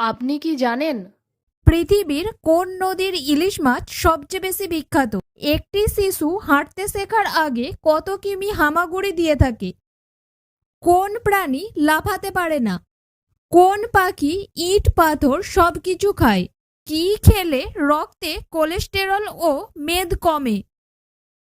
আপনি কি জানেন? পৃথিবীর কোন নদীর ইলিশ মাছ সবচেয়ে বেশি বিখ্যাত? একটি শিশু হাঁটতে শেখার আগে কত কিমি হামাগুড়ি দিয়ে থাকে? কোন প্রাণী লাফাতে পারে না? কোন পাখি ইট, পাথর সব কিছু খায়? কি খেলে রক্তে কোলেস্টেরল ও মেদ কমে?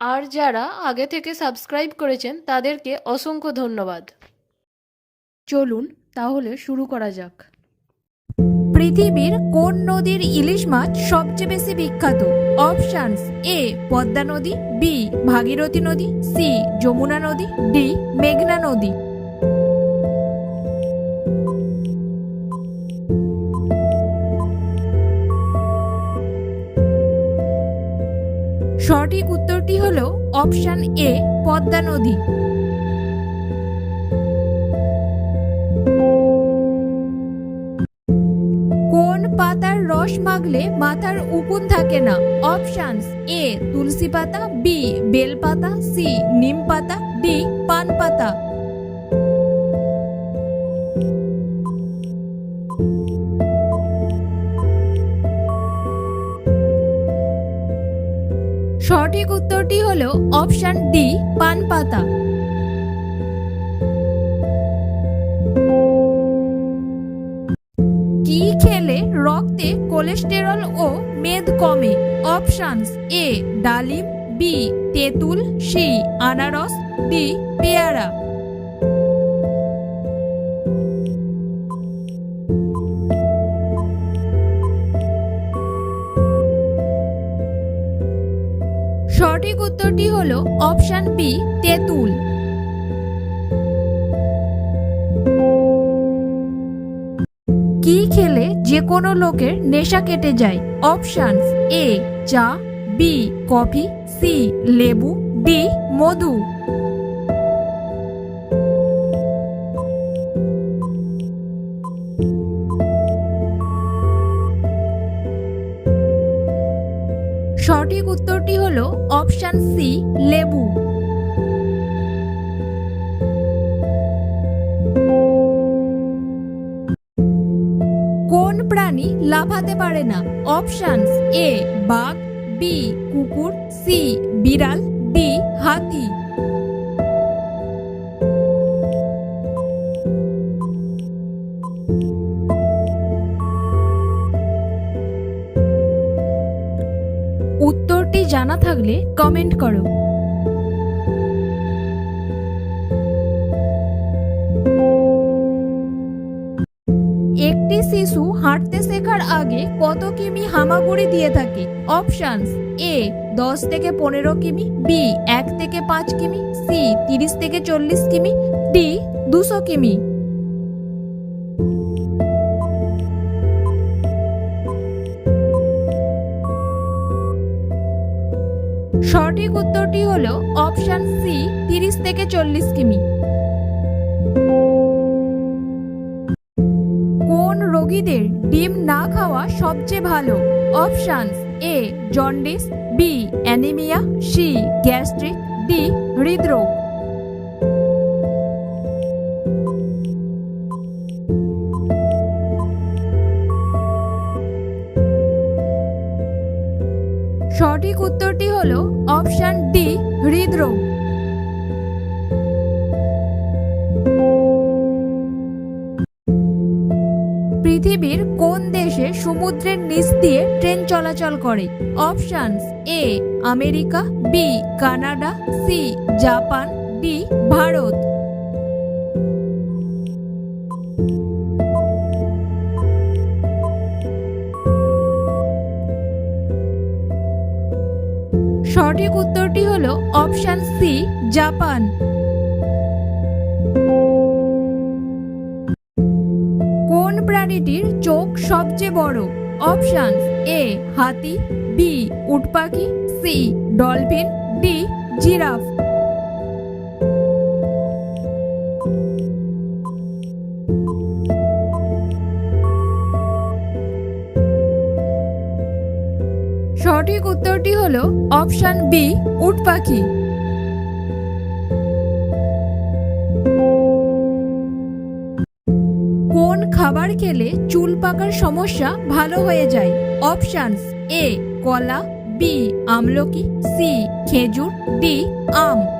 আর যারা আগে থেকে সাবস্ক্রাইব করেছেন, তাদেরকে অসংখ্য ধন্যবাদ। চলুন তাহলে শুরু করা যাক। পৃথিবীর কোন নদীর ইলিশ মাছ সবচেয়ে বেশি বিখ্যাত? অপশানস এ, পদ্মা নদী, বি, ভাগীরথী নদী, সি, যমুনা নদী, ডি, মেঘনা নদী। সঠিক উত্তরটি হল অপশান এ, পদ্মা নদী। কোন পাতার রস মাগলে মাথার উকুন থাকে না? অপশানস এ, তুলসী পাতা, বি, বেল পাতা, সি, নিম পাতা, ডি, পান পাতা। সঠিক উত্তরটি হল অপশান ডি, পান পাতা। কি খেলে রক্তে কোলেস্টেরল ও মেদ কমে? অপশানস এ, ডালিম, বি, তেঁতুল, সি, আনারস, ডি, পেয়ারা। সঠিক উত্তরটি হল অপশান বি, তেঁতুল। কি খেলে যে কোনো লোকের নেশা কেটে যায়? অপশান এ, চা, বি, কফি, সি, লেবু, ডি, মধু। উত্তরটি হল অপশান সি, লেবু। কোন প্রাণী লাফাতে পারে না? অপশানস এ, বাঘ, বি, কুকুর, সি, বিড়াল জানা থাকলে কমেন্ট করো। একটি শিশু হাঁটতে শেখার আগে কত কিমি হামাগুড়ি দিয়ে থাকে? অপশানস এ দশ থেকে পনেরো কিমি বি এক থেকে পাঁচ কিমি সি তিরিশ থেকে চল্লিশ কিমি ডি দুশো কিমি। সঠিক উত্তরটি হল অপশান সি তিরিশ থেকে চল্লিশ কিমি। কোন রোগীদের ডিম না খাওয়া সবচেয়ে ভালো? Options A jaundice B anaemia C gastric D হৃদরোগ। সঠিক উত্তরটি হল অপশান ডি, হৃদরোগ। পৃথিবীর কোন দেশে সমুদ্রের নিচ দিয়ে ট্রেন চলাচল করে? Options A, America, B, Canada, C, Japan, D, Bharat. সঠিক উত্তরটি হল অপশান সি, জাপান। কোন প্রাণীটির চোখ সবচেয়ে বড়? অপশান এ, হাতি, বি, উটপাখি, সি, ডলফিন, ডি, জিরাফ। সঠিক উত্তরটি হল অপশান বি, উট পাখি। কোন খাবার খেলে চুল পাকার সমস্যা ভালো হয়ে যায়? অপশনস এ, কলা, বি, আমলকি, সি, খেজুর, ডি, আম।